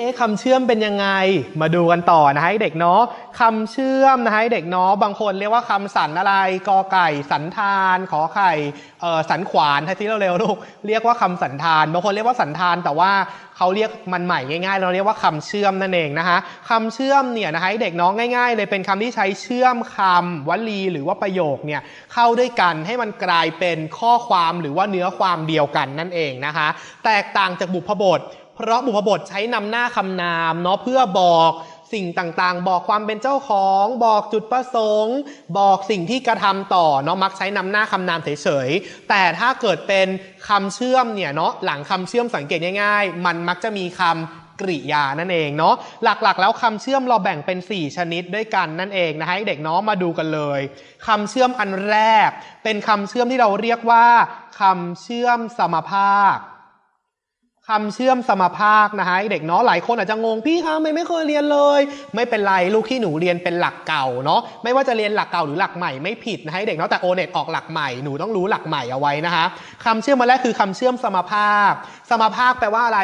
เอ๊ะคำเชื่อมเป็นยังไง มาดูกันต่อนะฮะเด็กเนาะคำเชื่อมนะฮะเด็กเนาะบางคนเรียกว่าคำสันอะไรกอไก่สันธานขอไข่เอ่อสันขวานให้ที่เร็วๆลูกเรียกว่าคำสันธานบางคนเรียกว่าสันธานแต่ว่าเขาเรียกมันใหม่ง่ายๆ เราเรียกว่าคำเชื่อมนั่นเองนะคะคำเชื่อมเนี่ยนะฮะเด็กเนาะง่าย ๆ เลยเป็นคำที่ใช้เชื่อมคำวลีหรือว่าประโยคเนี่ยเข้าด้วยกันให้มันกลายเป็นข้อความหรือว่าเนื้อความเดียวกันนั่นเองนะคะ แตกต่างจากบุพบท เพราะบุพบทใช้นำหน้าคำนามเนาะเพื่อบอกสิ่งต่างๆ บอกความเป็นเจ้าของ บอกจุดประสงค์ บอกสิ่งที่กระทำต่อเนาะมักใช้นำหน้าคำนามเฉยๆ แต่ถ้าเกิดเป็นคำเชื่อมเนี่ยเนาะหลังคำเชื่อมสังเกตง่ายๆ มันมักจะมีคำกริยานั่นเองเนาะหลักๆ แล้วคำเชื่อมเราแบ่งเป็น 4 ชนิดด้วยกันนั่นเองนะฮะให้เด็กเนาะมาดูกันเลยคำเชื่อมอันแรก เป็นคำเชื่อมที่เราเรียกว่าคำเชื่อมสมภาค คำเชื่อมสมภาคนะฮะเด็กเนาะหลายคนอาจจะงงพี่คะไม่ไม่เคยเรียนเลย ไม่เป็นไรลูกที่หนูเรียนเป็นหลักเก่าเนาะไม่ว่าจะเรียนหลักเก่าหรือหลักใหม่ไม่ผิดนะฮะเด็กเนาะแต่โอเน็ตออกหลักใหม่หนูต้องรู้หลักใหม่เอาไว้นะคะคำเชื่อมมาแรกคือคำเชื่อมสมภาค สมภาคแปลว่าอะไร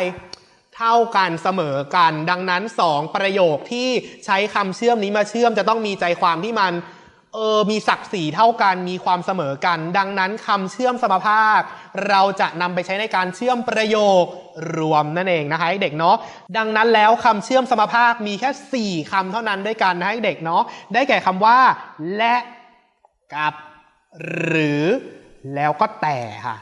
เท่ากันเสมอกัน ดังนั้น 2 ประโยคที่ใช้คำเชื่อมนี้มาเชื่อมจะต้องมีใจความที่มัน เออมีศักดิ์ศรีเท่ากันมีความเสมอกัน ดังนั้นคำเชื่อมสมภาค เราจะนำไปใช้ในการเชื่อมประโยครวมนั่นเองนะคะเด็กเนาะดังนั้นแล้วคำเชื่อมสมภาคมีแค่ 4คำเท่านั้นด้วยกันนะให้เด็กเนาะได้แก่คำว่า และกับ หรือ แล้วก็แต่ค่ะ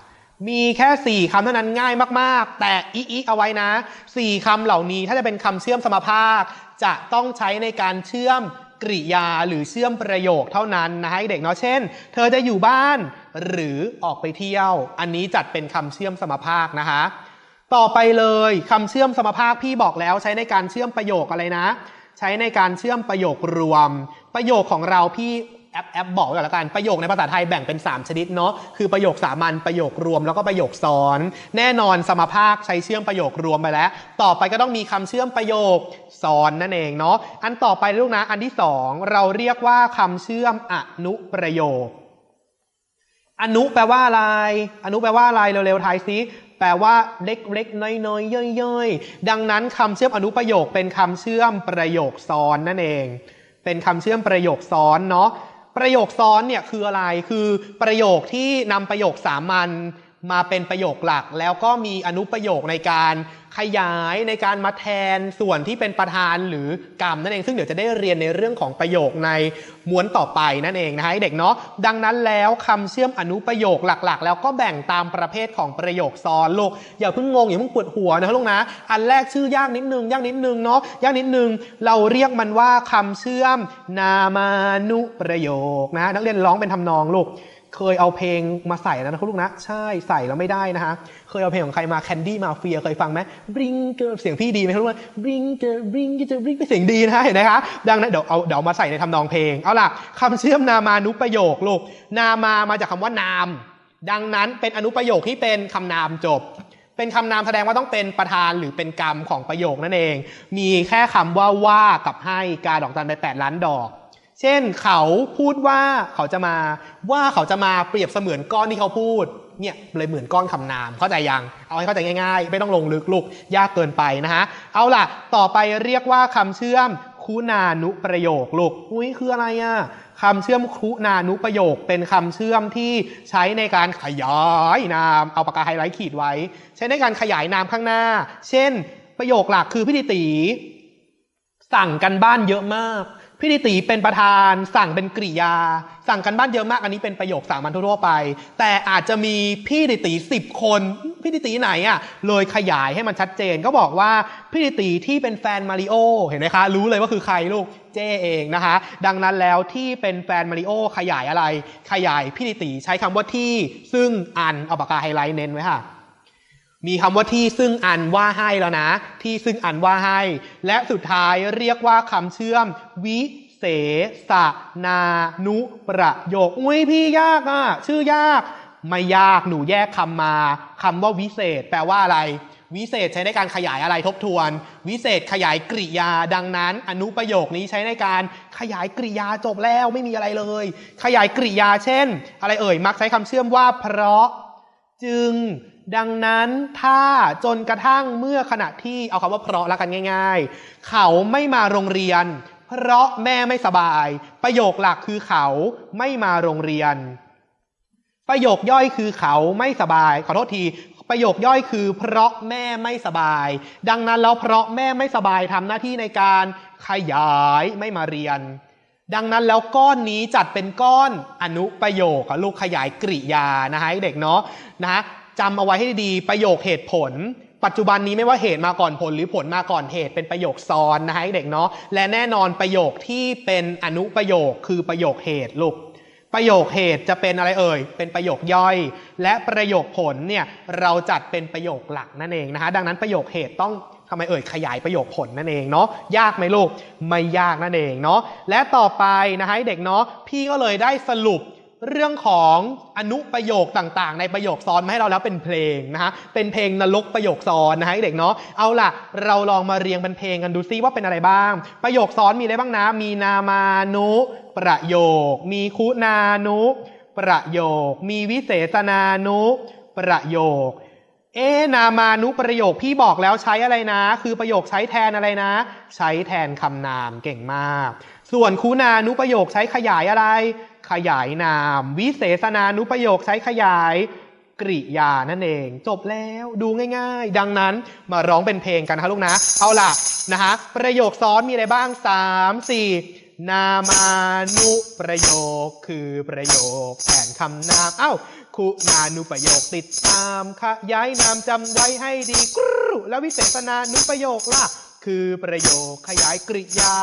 มีแค่ 4คำเท่านั้นง่ายมาก ๆ แต่อีอีเอาไว้นะ 4คำเหล่านี้ถ้าจะเป็นคำเชื่อมสมภาค จะต้องใช้ในการเชื่อม กริยาหรือเชื่อมประโยคเท่านั้นนะให้เด็กเนาะเช่น เธอจะอยู่บ้านหรือออกไปเที่ยว อันนี้จัดเป็นคำเชื่อมสมภาคนะคะต่อไปเลยคำเชื่อมสมภาคพี่บอกแล้วใช้ในการเชื่อมประโยคอะไรนะ ใช้ในการเชื่อมประโยครวม ประโยคของเราพี่ แอปแอปบอกไว้ก่อนละกันประโยคในภาษาไทยแบ่งเป็น 3 ชนิดเนาะคือประโยคสามัญประโยครวมแล้วก็ประโยคซ้อน แน่นอนสมภาคใช้เชื่อมประโยครวมไปแล้ว ต่อไปก็ต้องมีคำเชื่อมประโยคซ้อนนั่นเองเนาะอันต่อไปลูกนะอันที่สองเราเรียกว่าคำเชื่อมอนุประโยค อนุแปลว่าอะไร อนุแปลว่าอะไรเร็วๆทายซิแปลว่าเล็กๆน้อยๆย่อยๆดังนั้นคำเชื่อมอนุประโยคเป็นคำเชื่อมประโยคซ้อนนั่นเอง เป็นคำเชื่อมประโยคซ้อนเนาะ ประโยคซ้อนเนี่ยคืออะไร คือประโยคที่นำประโยคสามัญ มาเป็นประโยคหลัก แล้วก็มีอนุประโยคในการขยายในการมาแทนส่วนที่เป็นประธานหรือกรรมนั่นเองซึ่งเดี๋ยวจะได้เรียนในเรื่องของประโยคในม้วนต่อไปนั่นเองนะฮะเด็กเนาะดังนั้นแล้วคำเชื่อมอนุประโยคหลักๆ แล้วก็แบ่งตามประเภทของประโยคซ้อนลูกอย่าเพิ่งงงอย่าเพิ่งปวดหัวนะลูกนะอันแรกชื่อยากนิดนึงยากนิดนึงเนาะยากนิดนึงเราเรียกมันว่าคำเชื่อมนามานุประโยคนะนักเรียนร้องเป็นทำนองลูก เคยเอาเพลงมาใส่แล้วนะครับลูกนะ ใช่ใส่แล้วไม่ได้นะคะเคยเอาเพลงของใครมาแคนดี้มาเฟียเคยฟังไหมบริงเกอร์เสียงพี่ดีไหมครับลูกนะบริงเกอร์บริงเกอร์บริงเสียงดีนะเห็นไหมคะดังนั้นเดี๋ยวเอาเดี๋ยวมาใส่ในทำนองเพลง เอาล่ะคำเชื่อมนามานุประโยคลูกนามามาจากคำว่านาม ดังนั้นเป็นอนุประโยคที่เป็นคำนามจบ เป็นคำนามแสดงว่าต้องเป็นประธานหรือเป็นกรรมของประโยคนั่นเอง มีแค่คำว่าว่ากับให้กาดอกจันไปแปดล้านดอก เช่นเขาพูดว่าเขาจะมาว่าเขาจะมาเปรียบเสมือนก้อนที่เขาพูดเนี่ยเลยเหมือนก้อนคำนามเข้าใจยังเอาให้เข้าใจง่ายๆ ไม่ต้องลงลึกลูกยากเกินไปนะฮะเอาล่ะ ต่อไปเรียกว่าคำเชื่อมคุณานุประโยคลูกอุ้ยคืออะไรอะคำเชื่อมคุณานุประโยค เป็นคำเชื่อมที่ใช้ในการขยายนามเอาปากกาไฮไลท์ขีดไว้ ใช้ในการขยายนามข้างหน้า เช่น ประโยคหลักคือพี่ติตีสั่งกันบ้านเยอะมาก พี่ดิตีเป็นประธาน สั่งเป็นกริยา สั่งกันบ้านเยอะมากอันนี้เป็นประโยคสามัญทั่วไป แต่อาจจะมีพี่ดิตีสิบคน พี่ดิตีไหนอะเลยขยายให้มันชัดเจน ก็บอกว่าพี่ดิตีที่เป็นแฟนมาริโอเห็นไหมคะ รู้เลยว่าคือใครลูกเจ้เองนะคะ ดังนั้นแล้วที่เป็นแฟนมาริโอขยายอะไร ขยายพี่ดิตีใช้คำว่าที่ ซึ่งอันเอาปากกาไฮไลท์เน้นไว้ค่ะ มีคำว่าที่ซึ่งอันว่าให้แล้วนะ ที่ซึ่งอันว่าให้ และสุดท้ายเรียกว่าคำเชื่อม วิเศษนานุประโยค อุ้ยพี่ยากอะ ชื่อยาก ไม่ยากหนูแยกคำมาคำว่าวิเศษ แปลว่าอะไร วิเศษใช้ในการขยายอะไรทบทวน วิเศษขยายกริยา ดังนั้น อนุประโยคนี้ใช้ในการขยายกริยาจบแล้วไม่มีอะไรเลย ขยายกริยาเช่น อะไรเอ่ยมักใช้คำเชื่อมว่า เพราะ จึง ดังนั้นถ้าจนกระทั่งเมื่อขณะที่เอาคำว่าเพราะล้วกันง่าย ๆ เขาไม่มาโรงเรียน เพราะแม่ไม่สบาย ประโยคหลักคือเขาไม่มาโรงเรียน ประโยคย่อยคือเขาไม่สบาย ขอโทษที ประโยคย่อยคือ เพราะแม่ไม่สบาย ดังนั้นแล้วเพราะแม่ไม่สบายทำหน้าที่ในการขยายไม่มาเรียน ดังนั้นแล้วก้อนนี้จัดเป็นก้อนอนุประโยคลูกขยายกริยานะฮะเด็กเนาะนะฮะ จำเอาไว้ให้ดีประโยคเหตุผล ปัจจุบันนี้ไม่ว่าเหตุมาก่อนผลหรือผลมาก่อนเหตุเป็นประโยคซ้อนนะฮะเด็กเนาะและแน่นอนประโยคที่เป็นอนุประโยคคือประโยคเหตุลูกประโยคเหตุจะเป็นอะไรเอ่ย เป็นประโยคย่อย และประโยคผลเนี่ยเราจัดเป็นประโยคหลักนั่นเองนะคะดังนั้นประโยคเหตุต้องทำไมเอ่ยขยายประโยคผลนั่นเองเนาะยากไหมลูกไม่ยากนั่นเองเนาะและต่อไปนะคะเด็กเนาะพี่ก็เลยได้สรุป เรื่องของอนุประโยคต่างๆ ในประโยคซ้อนมาให้เราแล้วเป็นเพลงนะคะเป็นเพลงนรกประโยคซ้อนนะคะเด็กเนาะ เอาล่ะ เราลองมาเรียงเป็นเพลงกันดูซิว่าเป็นอะไรบ้าง ประโยคซ้อนมีอะไรบ้างนะ มีนามานุ ประโยค มีคุณานุ ประโยค มีวิเศษนานุ ประโยค เอนามานุประโยคพี่บอกแล้วใช้อะไรนะ คือประโยคใช้แทนอะไรนะ ใช้แทนคำนามเก่งมาก ส่วนคุณานุประโยคใช้ขยายอะไร ขยายนาม วิเศษนานุประโยคใช้ขยายกริยานั่นเอง จบแล้วดูง่ายๆ ดังนั้นมาร้องเป็นเพลงกันนะลูกนะ เอาล่ะนะฮะประโยคซ้อนมีอะไรบ้าง 3 4นามานุประโยคคือประโยคแทนคำนาม เอ้า คุณานุประโยคติดตามขยายนามจำไว้ให้ดีกรูแล้ววิเศษนานุประโยคล่ะ คือประโยคขยายกริยา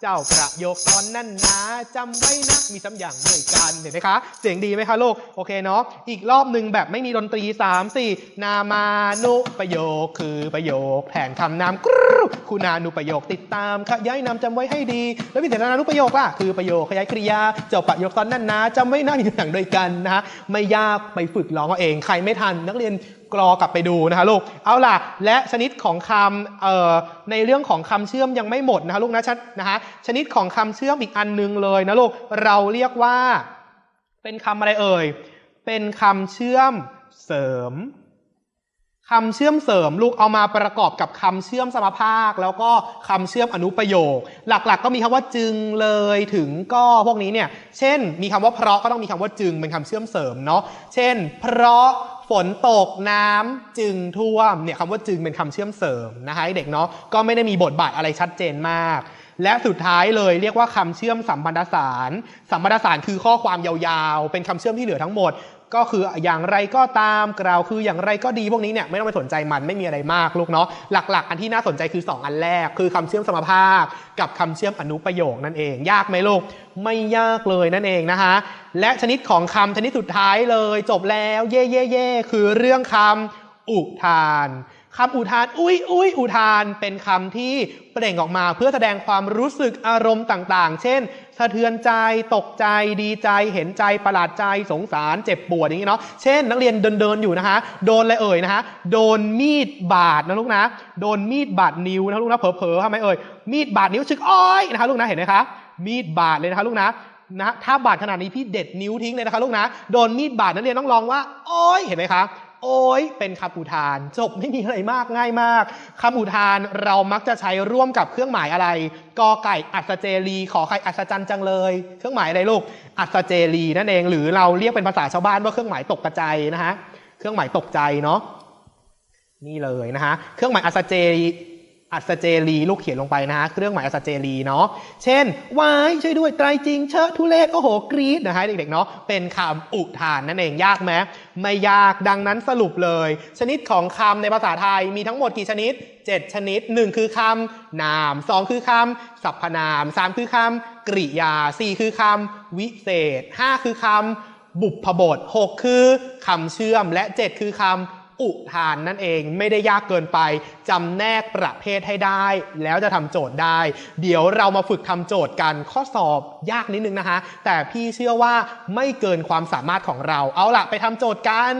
เจ้าประโยคตอนนั่นนะจำไว้นะมีซ้ำอย่างเหมือนกันเห็นไหมคะ เสียงดีไหมคะลูกโอเคเนาะอีกรอบหนึ่งแบบไม่มีดนตรี3 4นามานุประโยคคือประโยคแทนคำนามกรูคุณานุประโยคติดตามขยายนามจำไว้ให้ดี แล้ววิเศษนานุประโยคล่ะคือประโยคขยายกริยา เจ้าประโยคตอนนั่นนะจำไว้นะมีอย่างด้วยกันนะฮะไม่ยากไปฝึกร้องเอาเองใครไม่ทันนักเรียน กรอกลับไปดูนะคะลูก เอาล่ะ และชนิดของคำในเรื่องของคำเชื่อมยังไม่หมดนะคะลูกนะชนะคะชนิดของคำเชื่อมอีกอันหนึงเลยนะลูก เราเรียกว่า เป็นคำอะไรเอ่ย เป็นคำเชื่อมเสริมคำเชื่อมเสริมลูกเอามาประกอบกับคำเชื่อมสมภาค แล้วก็คำเชื่อมอนุประโยค หลักๆ ก็มีคำว่าจึงเลยถึงก็พวกนี้เนี่ย เช่น มีคำว่าเพราะก็ต้องมีคำว่าจึงเป็นคำเชื่อมเสริมเนาะ เช่น เพราะ ฝนตกน้ำจึงท่วมเนี่ยคำว่าจึงเป็นคำเชื่อมเสริมนะคะเด็กเนาะก็ไม่ได้มีบทบาทอะไรชัดเจนมาก และสุดท้ายเลยเรียกว่าคำเชื่อมสัมพันธสาร สัมพันธสารคือข้อความยาวๆ เป็นคำเชื่อมที่เหลือทั้งหมด ก็คืออย่างไรก็ตามกล่าวคืออย่างไรก็ดีพวกนี้เนี่ยไม่ต้องไปสนใจมันไม่มีอะไรมากลูกเนาะหลัก ๆ อันที่น่าสนใจคือ 2 อันแรก คือคำเชื่อมสมภาค กับคำเชื่อมอนุประโยคนั่นเอง ยากไหมลูกไม่ยากเลยนั่นเองนะคะและชนิดของคำชนิดสุดท้ายเลย จบแล้วเย่เย่เย่คือเรื่องคำอุทาน คำอุทาน อุ้ยอุ้ยอุทาน เป็นคำที่เปล่งออกมาเพื่อแสดงความรู้สึกอารมณ์ต่างๆ เช่น สะเทือนใจ ตกใจ ดีใจ เห็นใจ ประหลาดใจ สงสาร เจ็บปวดอย่างนี้เนาะ เช่น นักเรียนเดินเดินๆอยู่นะคะ โดนอะไรเอ่ยนะคะ โดนมีดบาดนะลูกนะ โดนมีดบาดนิ้วนะลูกนะ เผลอๆทำไมเอ่ย มีดบาดนิ้วชึกอ้อยนะคะลูกนะ เห็นไหมคะ มีดบาดเลยนะคะลูกนะนะถ้าบาดขนาดนี้พี่เด็ดนิ้วทิ้งเลยนะคะลูกนะ โดนมีดบาดนักเรียนต้องลองว่า โอ้ยเห็นไหมคะ โอ้ยเป็นคำอุทาน จบไม่มีอะไรมากง่ายมากคำอุทานเรามักจะใช้ร่วมกับเครื่องหมายอะไรกอไก่อัศเจรี ขอไข่อัศจรรย์จังเลย เครื่องหมายอะไรลูกอัศเจรีนั่นเอง หรือเราเรียกเป็นภาษาชาวบ้านว่าเครื่องหมายตกกระจายนะฮะเครื่องหมายตกใจเนาะนี่เลยนะฮะเครื่องหมายอัศเจรี อัศเจรีลูกเขียนลงไปนะฮะเครื่องหมายอัศเจรีเนาะเช่นวายช่วยด้วยไตรจริงเชอะทุเลศโอ้โหกรี๊ดนะฮะเด็กๆเนาะเป็นคำอุทานนั่นเองยากไหมไม่ยากดังนั้นสรุปเลย ชนิดของคำในภาษาไทยมีทั้งหมดกี่ชนิด 7 ชนิด 1 คือคำนาม 2 คือคำสรรพนาม 3 คือคำกริยา 4 คือคำวิเศษ 5 คือคำบุพบท 6 คือคำเชื่อมและ 7 คือคำ อุทานนั่นเองไม่ได้ยากเกินไปจำแนกประเภทให้ได้ แล้วจะทำโจทย์ได้ เดี๋ยวเรามาฝึกทำโจทย์กันข้อสอบยากนิดนึงนะคะ แต่พี่เชื่อว่าไม่เกินความสามารถของเรา เอาล่ะไปทำโจทย์กัน